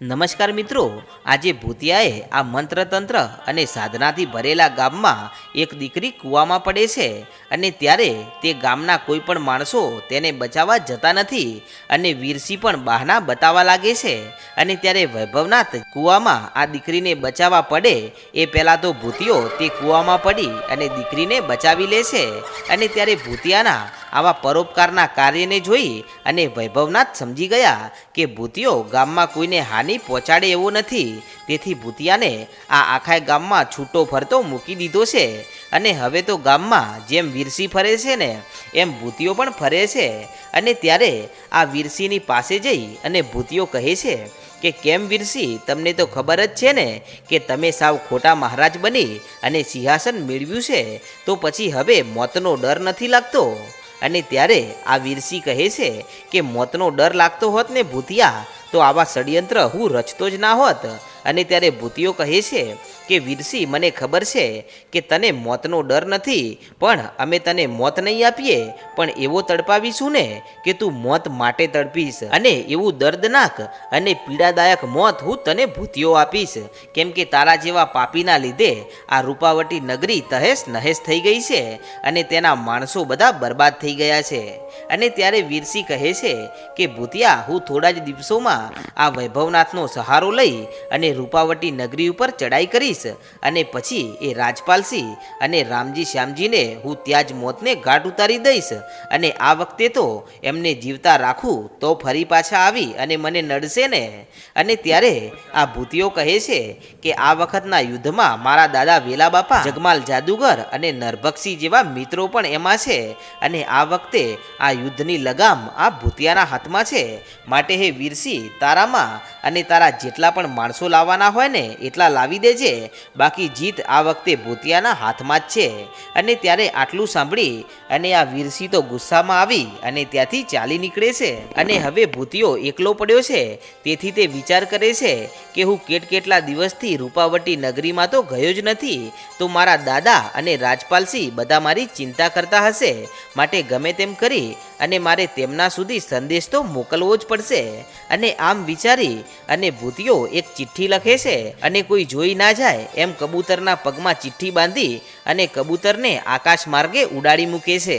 નમસ્કાર મિત્રો, આજે ભૂતિયાએ આ મંત્રતંત્ર અને સાધનાથી ભરેલા ગામમાં એક દીકરી કૂવામાં પડે છે અને ત્યારે તે ગામના કોઈ પણ માણસો તેને બચાવવા જતા નથી અને વીરસી પણ બહાના બતાવવા લાગે છે. અને ત્યારે વૈભવનાથ કૂવામાં આ દીકરીને બચાવવા પડે એ પહેલાં તો ભૂતિયો તે કૂવામાં પડી અને દીકરીને બચાવી લે છે. અને ત્યારે ભૂતિયાના આવા પરોપકારના કાર્યને જોઈ અને વૈભવનાથ સમજી ગયા કે ભૂતિયો ગામમાં કોઈને હાનિ પહોંચાડે એવો નથી. તેથી ભૂતિયાને આ આખા ગામમાં છૂટો ફરતો મૂકી દીધો છે. અને હવે તો ગામમાં જેમ વીરસી ફરે છે ને, એમ ભૂતિયો પણ ફરે છે. અને ત્યારે આ વીરસીની પાસે જઈ અને ભૂતિયો કહે છે કે, કેમ વીરસી? તમને તો ખબર જ છે ને કે તમે સાવ ખોટા મહારાજ બની અને સિંહાસન મેળવ્યું છે. તો પછી હવે મોતનો ડર નથી લાગતો. અને ત્યારે આ વીરસિંહ કહે છે કે મોતનો ડર લાગતો હોત ને ભૂતિયા, તો આવા ષડયંત્ર હું રચતો જ ના હોત. અને ત્યારે ભૂતિયો કહે છે કે વીરસિંહ મને ખબર છે કે તને મોતનો ડર નથી, પણ અમે તને મોત નહીં આપીએ, પણ એવો તડપાવીશું ને કે તું મોત માટે તડપીશ. અને એવું દર્દનાક અને પીડાદાયક મોત હું તને ભૂતિયો આપીશ. કેમ કે તારા જેવા પાપીના લીધે આ રૂપાવટી નગરી તહેશ નહેશ થઈ ગઈ છે અને તેના માણસો બધા બરબાદ થઈ ગયા છે. અને ત્યારે વીરસિંહ કહે છે કે, ભૂતિયા, હું થોડા જ દિવસોમાં આ વૈભવનાથનો સહારો લઈ અને રૂપાવટી નગરી ઉપર ચડાઈ કરીશ અને પછી એ રાજપાલસિંહ અને રામજી શ્યામજીને હું ત્યાં જ મોતને ઘાટ ઉતારી દઈશ. અને આ વખતે તો એમને જીવતા રાખું તો ફરી પાછા આવી અને મને નડશે ને. અને ત્યારે આ ભૂતિયો કહે છે કે આ વખતના યુદ્ધમાં મારા દાદા વેલા બાપા જગમાલ જાદુગર અને નરભક્ષી જેવા મિત્રો પણ એમાં છે. અને આ વખતે આ યુદ્ધની લગામ આ ભૂતિયાના હાથમાં છે. માટે હે વીરસિંહ તારામાં અને તારા જેટલા પણ માણસો લાવવાના હોય ને, એટલા લાવી દેજે. બાકી જીત આ વખતે ભૂતિયાના હાથમાં જ છે. અને ત્યારે આટલું સાંભળી, અને આ વીરસિંહ તો ગુસ્સામાં આવી, અને ત્યાંથી ચાલી નીકળે છે. અને હવે ભૂતિયો એકલો પડ્યો છે. તેથી તે વિચાર કરે છે કે હું કેટ કેટલા દિવસથી રૂપાવટી નગરીમાં તો ગયો જ નથી. તો મારા દાદા અને રાજપાલસિંહ બધા મારી ચિંતા કરતા હશે. માટે ગમે તેમ કરી અને મારે તેમના સુધી સંદેશ તો મોકલવો જ પડશે. અને આમ વિચારી અને ભૂતિયો એક ચિઠ્ઠી લખે છે, અને કોઈ જોઈ ના જાય એમ કબૂતરના પગમાં ચિઠ્ઠી બાંધી અને કબૂતરને આકાશ માર્ગે ઉડાડી મૂકે છે.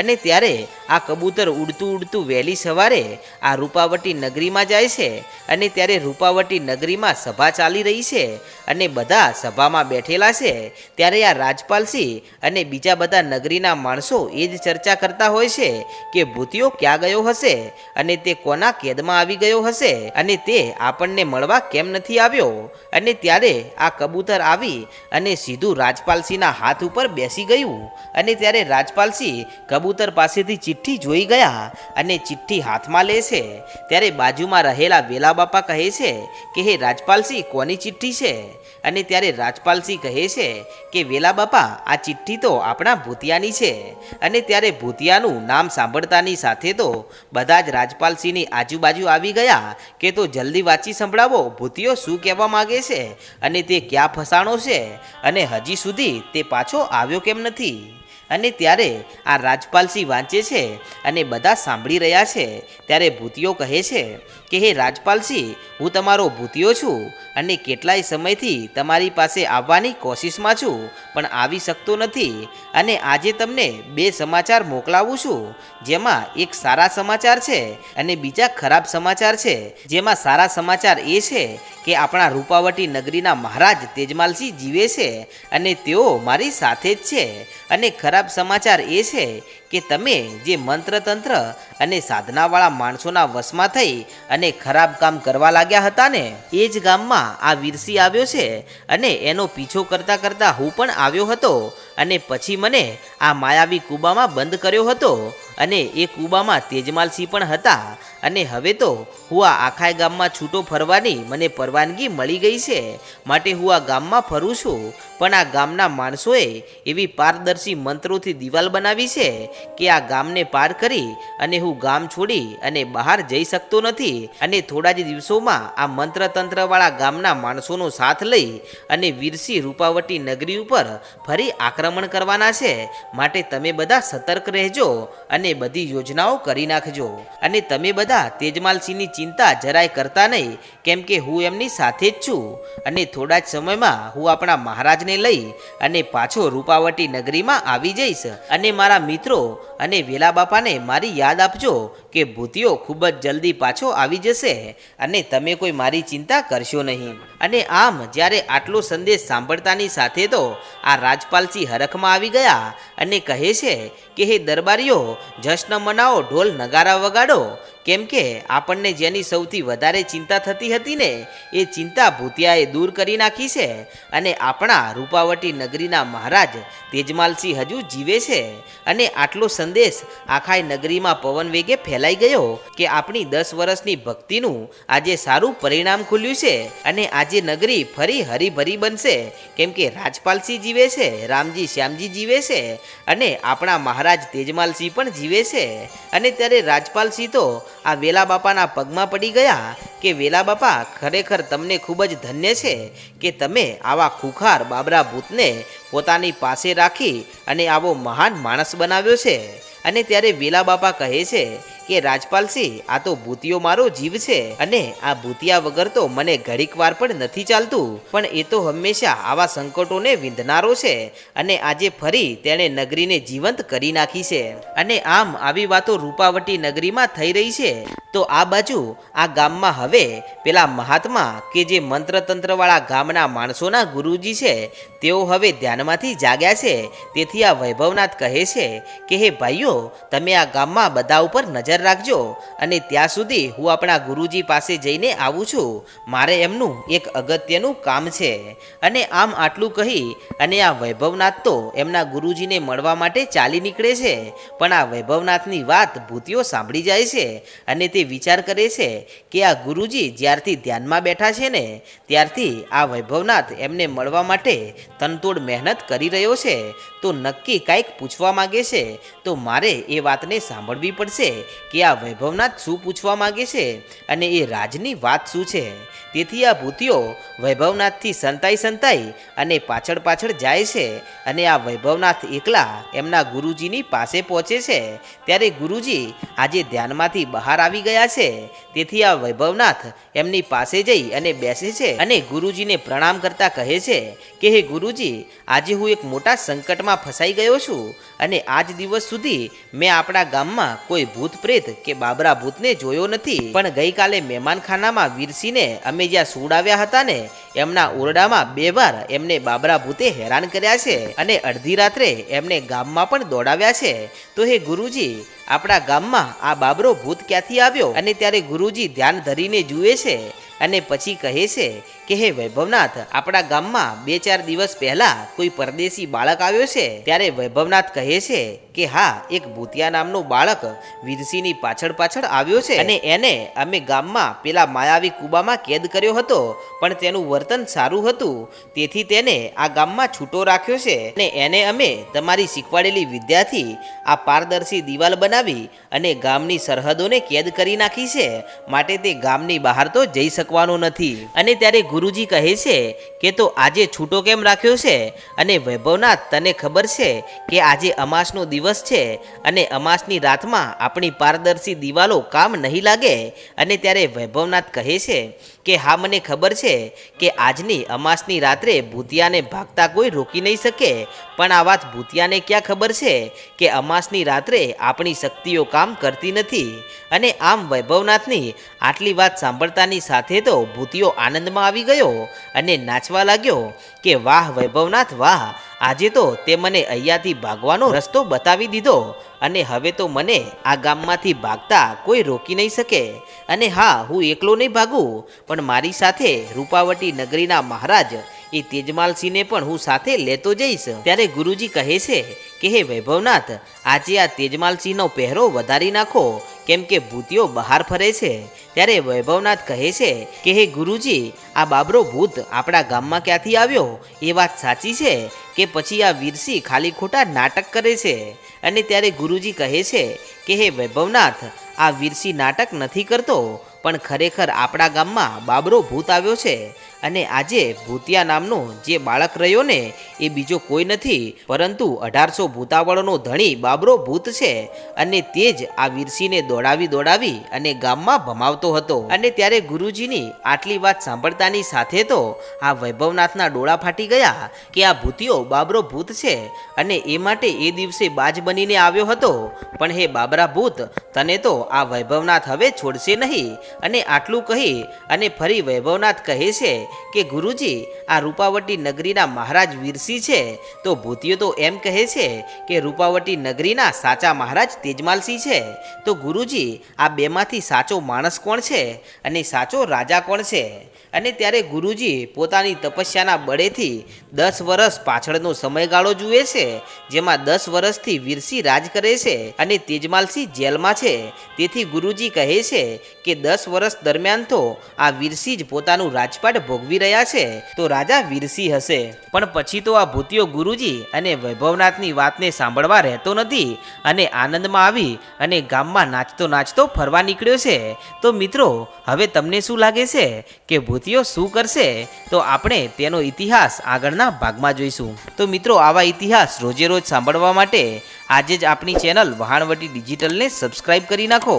અને ત્યારે આ કબૂતર ઉડતું ઉડતું વહેલી સવારે આ રૂપાવટી નગરીમાં જાય છે અને ત્યારે રૂપાવટી નગરીમાં સભા ચાલી રહી છે અને બધા સભામાં બેઠેલા છે. ત્યારે આ રાજપાલસિંહ અને બીજા બધા નગરીના માણસો એ જ ચર્ચા કરતા હોય છે કે ભૂતિયો ક્યાં ગયો હશે અને તે કોના કેદમાં આવી ગયો હશે અને તે આપણને મળવા કેમ નથી આવ્યો? અને ત્યારે આ કબૂતર આવી અને સીધું રાજપાલસિંહના હાથ ઉપર બેસી ગયું અને ત્યારે રાજપાલસિંહ કબૂતર પાસેથી ચિઠ્ઠી જોઈ ગયા અને ચિઠ્ઠી હાથમાં લે છે. ત્યારે બાજુમાં રહેલા વેલા બાપા કહે છે કે, હે રાજપાલસિંહ, કોની ચિઠ્ઠી છે? અને ત્યારે રાજપાલસિંહ કહે છે કે, વેલા બાપા, આ ચિઠ્ઠી તો આપણા ભૂતિયાની છે. અને ત્યારે ભૂતિયાનું નામ સાંભળતાની સાથે તો બધા જ રાજપાલસિંહની આજુબાજુ આવી ગયા કે, તો જલ્દી વાંચી સંભળાવો, ભૂતિયો શું કહેવા માગે છે? અને તે ક્યાં ફસાણો છે? અને હજી સુધી તે પાછો આવ્યો કેમ નથી? અને ત્યારે આ રાજપાલસિંહ વાંચે છે અને બધા સાંભળી રહ્યા છે. ત્યારે ભૂતિયો કહે છે કે હે રાજપાલસિંહ હું તમારો ભૂતિયો છું અને કેટલાય સમયથી તમારી પાસે આવવાની કોશિશમાં છું, પણ આવી શકતો નથી અને આજે તમને બે સમાચાર મોકલાવું છું. જેમાં એક સારા સમાચાર છે અને બીજા ખરાબ સમાચાર છે. જેમાં સારા સમાચાર એ છે કે આપણા રૂપાવટી નગરીના મહારાજ તેજમાલસિંહ જીવે છે અને તેઓ મારી સાથે જ છે. અને ખરાબ સમાચાર એ છે કે તમે જે મંત્રતંત્ર અને સાધનાવાળા માણસોના વશમાં થઈ અને ખરાબ કામ કરવા લાગ્યા હતા ને એ જ ગામમાં આ વીરસી આવ્યો છે અને એનો પીછો કરતા કરતા હું પણ આવ્યો હતો અને પછી મને આ માયાવી કૂબામાં બંધ કર્યો હતો અને એ કૂબામાં તેજમાલસિંહ પણ હતા અને હવે તો હું આ આખાય ગામમાં છૂટો ફરવાની મને પરવાનગી મળી ગઈ છે. માટે હું આ ગામમાં ફરું છું. પણ આ ગામના માણસોએ એવી પારદર્શી મંત્રોથી દિવાલ બનાવી છે કે આ ગામને પાર કરી અને હું ગામ છોડી અને બહાર જઈ શકતો નથી. અને થોડા જ દિવસોમાં આ મંત્રતંત્રવાળા ગામના માણસોનો સાથ લઈ અને વીરસી રૂપાવટી નગરી ઉપર ફરી આક્રમણ કરવાના છે. માટે તમે બધા સતર્ક રહેજો અને બધી યોજનાઓ કરી નાખજો. અને તમે બધા દાદા, તેજમાલસિંહની ચિંતા જરાય કરતા નહીં, કેમ કે હું એમની સાથે જ છું. અને થોડા જ સમયમાં હું આપણા મહારાજને લઈ અને પાછો રૂપાવટી નગરીમાં આવી જઈશ. અને મારા મિત્રો અને વેલા બાપાને મારી યાદ આપજો કે ભૂતિયો ખૂબ જ જલ્દી પાછો આવી જશે અને તમે કોઈ મારી ચિંતા કરશો નહીં. અને આમ જ્યારે આટલો સંદેશ સાંભળતાની સાથે તો આ રાજપાલસિંહ હરખમાં આવી ગયા અને કહે છે કે, હે દરબારીઓ, જશ્ન મનાવો, ઢોલ નગારા વગાડો કેમ કે આપણને જેની સૌથી વધારે ચિંતા થતી હતી ને, એ ચિંતા ભૂતિયાએ દૂર કરી નાખી છે અને આપણા રૂપાવટી નગરીના મહારાજ તેજમાલસિંહ હજુ જીવે છે અને આટલો સંદેશ આખાય નગરીમાં પવન વેગે ફેલાઈ ગયો કે આપણી દસ વર્ષની ભક્તિનું આજે સારું પરિણામ ખુલ્યું છે અને આજે નગરી ફરી હરીભરી બનશે. કેમ કે રાજપાલસિંહ જીવે છે, રામજી, શ્યામજી જીવે છે અને આપણા મહારાજ તેજમાલસિંહ પણ જીવે છે. અને ત્યારે રાજપાલસિંહ તો આ વેલા બાપાના પગમાં પડી ગયા કે વેલા બાપા, ખરેખર તમને ખૂબ જ ધન્ય છે કે તમે આવા ખુખાર બાબરા ભૂતને પોતાની પાસે રાખી અને આવો મહાન માણસ બનાવ્યો છે. અને ત્યારે વેલા બાપા કહે છે કે રાજપાલસિંહ આ તો ભૂતિયો મારો જીવ છે અને આ ભૂતિયા વગર તો મને ઘડીક વાર પણ નથી ચાલતું. પણ એ તો હંમેશા આવા સંકટોને વિંધનારો છે અને આજે ફરી તેણે નગરીને જીવંત કરી નાખી છે. અને આમ આવી વાતો રૂપાવટી નગરીમાં થઈ રહી છે. તો આ બાજુ, આ ગામમાં હવે પેલા મહાત્મા કે જે મંત્ર તંત્રવાળા ગામના માણસોના ગુરુજી છે, તેઓ હવે ધ્યાનમાંથી જાગ્યા છે. તેથી આ વૈભવનાથ કહે છે કે, હે ભાઈઓ, તમે આ ગામમાં બધા ઉપર નજર રાખજો અને ત્યાં સુધી હું આપણા ગુરુજી પાસે જઈને આવું છું. મારે એમનું એક અગત્યનું કામ છે. અને આમ આટલું કહી, અને આ વૈભવનાથ તો એમના ગુરુજીને મળવા માટે ચાલી નીકળે છે. પણ આ વૈભવનાથની વાત ભૂતિઓ સાંભળી જાય છે અને તે વિચાર કરે છે કે આ ગુરુજી જ્યારથી ધ્યાનમાં બેઠા છે ને, ત્યારથી આ વૈભવનાથ એમને મળવા માટે તનતોડ મહેનત કરી રહ્યો છે. તો નક્કી કાંઈક પૂછવા માગે છે? તો મારે એ વાતને સાંભળવી પડશે કે આ વૈભવનાથ શું પૂછવા માગે છે અને એ રાજની વાત શું છે? તેથી આ ભૂતિઓ વૈભવનાથથી સંતાઈ સંતાઈ અને પાછળ પાછળ જાય છે અને આ વૈભવનાથ એકલા એમના ગુરુજીની પાસે પહોંચે છે. ત્યારે ગુરુજી આજે ધ્યાનમાંથી બહાર આવી ગયા છે. તેથી આ વૈભવનાથ એમની પાસે જઈ અને બેસે છે અને ગુરુજીને પ્રણામ કરતા કહે છે કે, હે ગુરુજી, આજે હું એક મોટા સંકટમાં ફસાઈ ગયો છું અને આજ દિવસ સુધી મેં આપણા ગામમાં કોઈ ભૂત પ્રેત કે બાબરા ભૂતને જોયો નથી. પણ ગઈકાલે મહેમાનખાનામાં વીરસીને અમે જ્યાં સુડાવ્યા હતા ને એમના ઓરડામાં બે વાર એમને બાબરા ભૂતે હેરાન કર્યા છે અને અડધી રાત્રે એમને ગામમાં પણ દોડાવ્યા છે. તો હે ગુરુજી, આપણા ગામમાં આ બાબરો ભૂત ક્યાંથી આવ્યો? અને ત્યારે ગુરુજી ધ્યાન ધરીને જુએ છે અને પછી કહે છે કે હે વૈભવનાથ, આપણા ગામમાં બે ચાર દિવસ પહેલા કોઈ પરદેશી બાળક આવ્યો છે, ત્યારે વૈભવનાથ કહે છે કે, હા, એક ભૂતિયા નામનું બાળક વીરસિંહની પાછળ પાછળ આવ્યો છે અને એને અમે ગામમાં પેલા માયાવી કુબામાં કેદ કર્યો હતો, પણ તેનું વર્તન સારું હતું. તેથી તેને આ ગામમાં છૂટો રાખ્યો છે અને એને અમે તમારી શીખવાડેલી વિદ્યાથી આ પારદર્શી દિવાલ બનાવી અને ગામની સરહદોને કેદ કરી નાખી છે. માટે તે ગામની બહાર તો જઈ શકવાનો નથી. અને ત્યારે ગુરુજી કહે છે કે તો આજે છૂટો કેમ રાખ્યો છે? અને વૈભવનાથ, તને ખબર છે કે આજે અમાસનો દિવસ છે અને અમાસની રાતમાં આપણી પારદર્શી દિવાલો કામ નહીં લાગે? અને ત્યારે વૈભવનાથ કહે છે કે હા, મને ખબર છે કે આજની અમાસની રાત્રે ભૂતિયાને ભાગતા કોઈ રોકી નહીં શકે. પણ આ વાત ભૂતિયાને ક્યાં ખબર છે કે અમાસની રાત્રે આપણી શક્તિઓ કામ કરતી નથી? અને આમ વૈભવનાથની આટલી વાત સાંભળતાની સાથે તો ભૂતિયો આનંદમાં આવી ગયો અને નાચવા લાગ્યો કે વાહ, વૈભવનાથ, વાહ આજે તો તે મને અહીંયાથી ભાગવાનો રસ્તો બતાવી દીધો અને હવે તો મને આ ગામમાંથી ભાગતા કોઈ રોકી નહીં શકે. અને હા, હું એકલો નહીં ભાગું, પણ મારી સાથે રૂપાવટી નગરીના મહારાજ એ તેજમાલસિંહને પણ હું સાથે લેતો જઈશ. ત્યારે ગુરુજી કહે છે કે હે વૈભવનાથ, આજે આ તેજમાલસિંહનો પહેરો વધારી નાખો. કેમ કે ભૂતિઓ બહાર ફરે છે. ત્યારે વૈભવનાથ કહે છે કે હે ગુરુજી, આ બાબરો ભૂત આપણા ગામમાં ક્યાંથી આવ્યો? એ વાત સાચી છે કે પછી આ વીરસિંહ ખાલી ખોટા નાટક કરે છે. અને ત્યારે ગુરુજી કહે છે કે હે વૈભવનાથ, આ વીરસિંહ નાટક નથી કરતો, પણ ખરેખર આપણા ગામમાં બાબરો ભૂત આવ્યો છે. અને આજે ભૂતિયા નામનું જે બાળક રહ્યો ને, એ બીજો કોઈ નથી. પરંતુ અઢારસો ભૂતાવળનો ધણી બાબરો ભૂત છે અને તે જ આ વીરસીને દોડાવી દોડાવી અને ગામમાં ભમાવતો હતો. અને ત્યારે ગુરુજીની આટલી વાત સાંભળતાની સાથે તો આ વૈભવનાથના ડોળા ફાટી ગયા કે આ ભૂતિયો બાબરો ભૂત છે અને એ માટે એ દિવસે બાજ બનીને આવ્યો હતો. પણ હે બાબરા ભૂત, તને તો આ વૈભવનાથ હવે છોડશે નહીં. અને આટલું કહી અને ફરી વૈભવનાથ કહે છે કે ગુરુજી, આ રૂપાવટી નગરીના મહારાજ વીરસી છે? તો ભૂતિયો તો એમ કહે છે કે રૂપાવટી નગરીના સાચા મહારાજ તેજમાલસિંહ છે. તો ગુરુજી, આ બેમાંથી સાચો માણસ કોણ છે? અને સાચો રાજા કોણ છે? અને ત્યારે ગુરુજી પોતાની તપસ્યાના બળેથી દસ વર્ષ પાછળનો સમયગાળો જુએ છે, જેમાં દસ વર્ષથી વીરસી રાજ કરે છે અને તેજમાલસિંહ જેલમાં છે. તેથી ગુરુજી કહે છે કે દસ વર્ષ દરમિયાન તો આ વીરસી જ પોતાનું રાજપાટ ભોગવી રહ્યા છે. તો રાજા વીરસી હશે. પણ પછી તો આ ભૂતિયો ગુરુજી અને વૈભવનાથની વાતને સાંભળવા રહેતો નથી અને આનંદમાં આવી અને ગામમાં નાચતો નાચતો ફરવા નીકળ્યો છે. તો મિત્રો, હવે તમને શું લાગે છે? કે ભૂતિયો શું કરશે તો આપણે તેનો ઇતિહાસ આગળના ભાગમાં જોઈશું. તો મિત્રો, આવા ઇતિહાસ રોજે રોજ સાંભળવા માટે આજે જ આપણી ચેનલ વહાણવટી ડિજિટલને સબસ્ક્રાઇબ કરી નાખો.